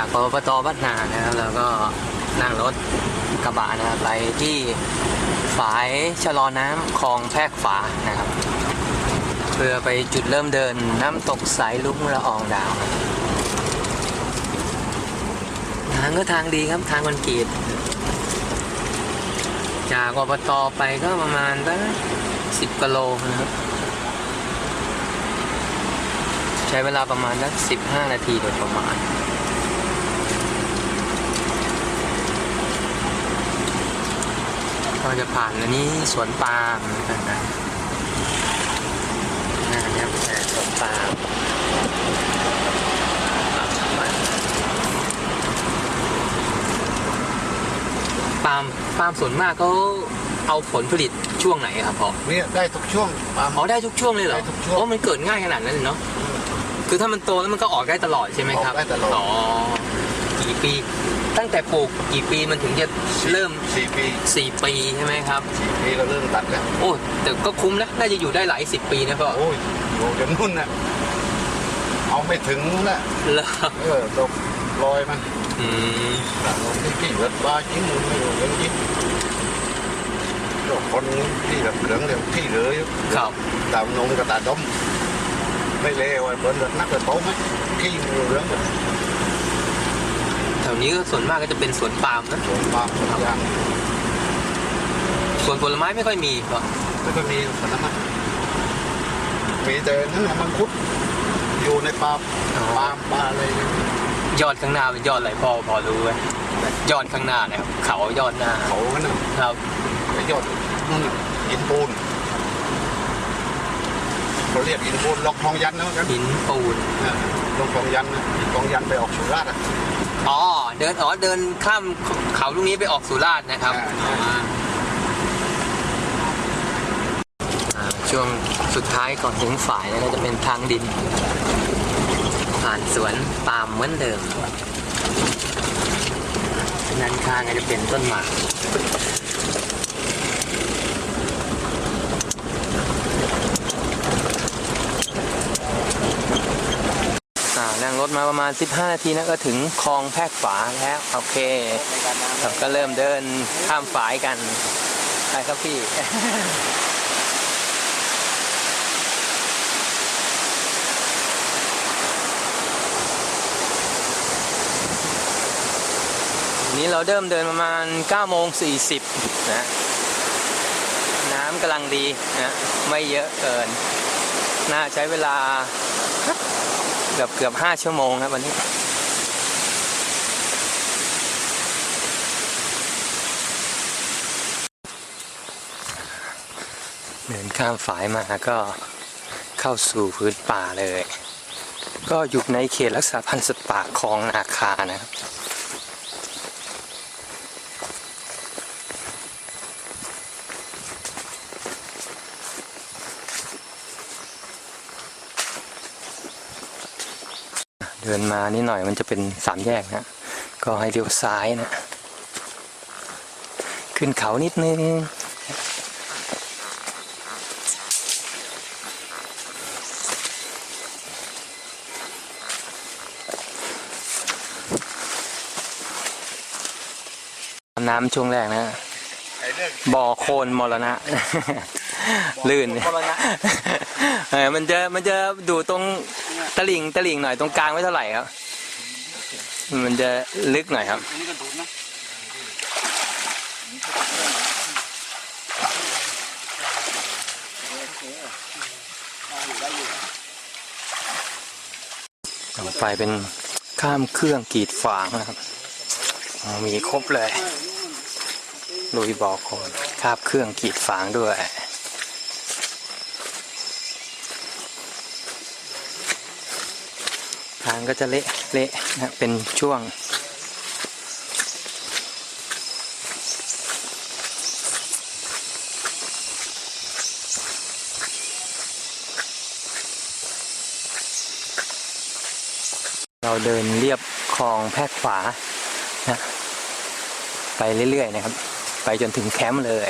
จากปปตบ้านนานะครับ แล้วก็นั่งรถกระบะนะครับไปที่ฝายชะลอน้ำคลองแพรกฝานะครับ เพื่อไปจุดเริ่มเดินน้ำตกสายลุงละอองดาว ทางก็ทางดีครับทางคอนกรีตจากอบตไปก็ประมาณสักสิบกิโลนะครับ ใช้เวลาประมาณสักสิบห้านาทีโดยประมาณ ก็จะผ่านอันนี้สวนปาล์มนะครับนะนะครับแต่สวนปาล์มปาล์มปาล์มส่วนมากเขาเอาผลผลิตช่วงไหนครับพ่อเนี่ยได้ทุกช่วงปาล์ม อ๋อได้ทุกช่วงเลยเหรอได้ทุกช่วง โอ้มันเกิดง่ายขนาดนั้นเลยเนาะคือถ้ามันโตแล้วมันก็ออกได้ตลอดใช่ไหมครับ ออกได้ตลอด อ๋อ กี่ปี ตั้งแต่ปลูกกี่ปีมันถึงจะเริ่ม สี่ปีสี่ปีใช่ไหมครับ สี่ปีก็เริ่มตัดแล้วโอ้แต่ก็คุ้มนะน่าจะอยู่ได้หลายสิบปีนะพ่อโอ้ยโอ้จนนุ่นน่ะเอาไม่ถึงน่ะแล้วเออตกลอยมันอืมหลังที่กี่เวิร์ดบ้าจิ้งมือไม่รู้เรื่องจิ้งเจ้าคนที่แบบเหลืองเรียกที่เลยครับ ตามนมกับตาดมไม่เลวไอ้เบิร์นนักเลยโตไหมขี้มือเหลืองแบบแถวนี้ก็ส่วนมากก็จะเป็นสวนปาล์มนะสวนปาล์มสวนยางสวนผลไม้ไม่ค่อยมีพ่อแล้วก็มีขนาดนั้นมีแต่นั่นแหละมังคุดอยู่ในปาล์มปาล์มปลาอะไรเนี่ยยอดข้างหน้าเป็นยอดอะไรพ่อพอรู้ไหมยอดข้างหน้าเนี่ยครับเขายอดหน้าเขากันน่ะครับไปยอดนั่นน่ะหินปูนเขาเรียกหินปูนลอกทองยันนะเหมือนกันหินปูนอ่าลอกทองยันนะทองยันไปออกสุราษฎร์อะ อ๋อ เดิน อ๋อ เดินข้ามเขาลูกนี้ไปออกสุราษฎร์นะครับอ่าอ่าอ่าช่วงสุดท้ายก่อนถึงฝ่ายนะก็จะเป็นทางดิน ผ่านสวนปาล์มเหมือนเดิมด้านข้างก็จะเป็นต้นหมาก นั่งรถมาประมาณ 15 นาทีนะก็ถึงคลองแพรกฝาแล้วโอเคครับก็เริ่มเดินข้ามฝายกันไปครับพี่วันนี้เราเริ่มเดินประมาณ9โมง40 นะ น้ำกำลังดีนะ ไม่เยอะเกิน น่าใช้เวลา เกือบเกือบห้าชั่วโมงครับวันนี้เดินข้ามฝายมาก็เข้าสู่พื้นป่าเลย ก็อยู่ในเขตรักษาพันธุ์สัตว์ป่าคลองนาคานะครับ เดินมานิดหน่อยมันจะเป็นสามแยกนะก็ให้เลี้ยวซ้ายนะ ขึ้นเขานิดนึงน้ำช่วงแรกนะบ่อโคลนมรณะ ลื่นมรณะเออมันจะมันจะดูตรงตลิ่งตลิ่งหน่อยตรงกลางไม่เท่าไหร่ครับ มันจะลึกหน่อยครับอันนี้ก็ดูดนะต่อไปเป็นข้ามเครื่องกรีดฝางนะครับอ๋อมีครบเลยลุยบอกคนคาบเครื่องกรีดฝางด้วยางก็จะเละเละนะเป็นช่วง เราเดินเรียบคลองแพรกฝานะไปเรื่อยๆนะครับ ไปจนถึงแคมป์เลย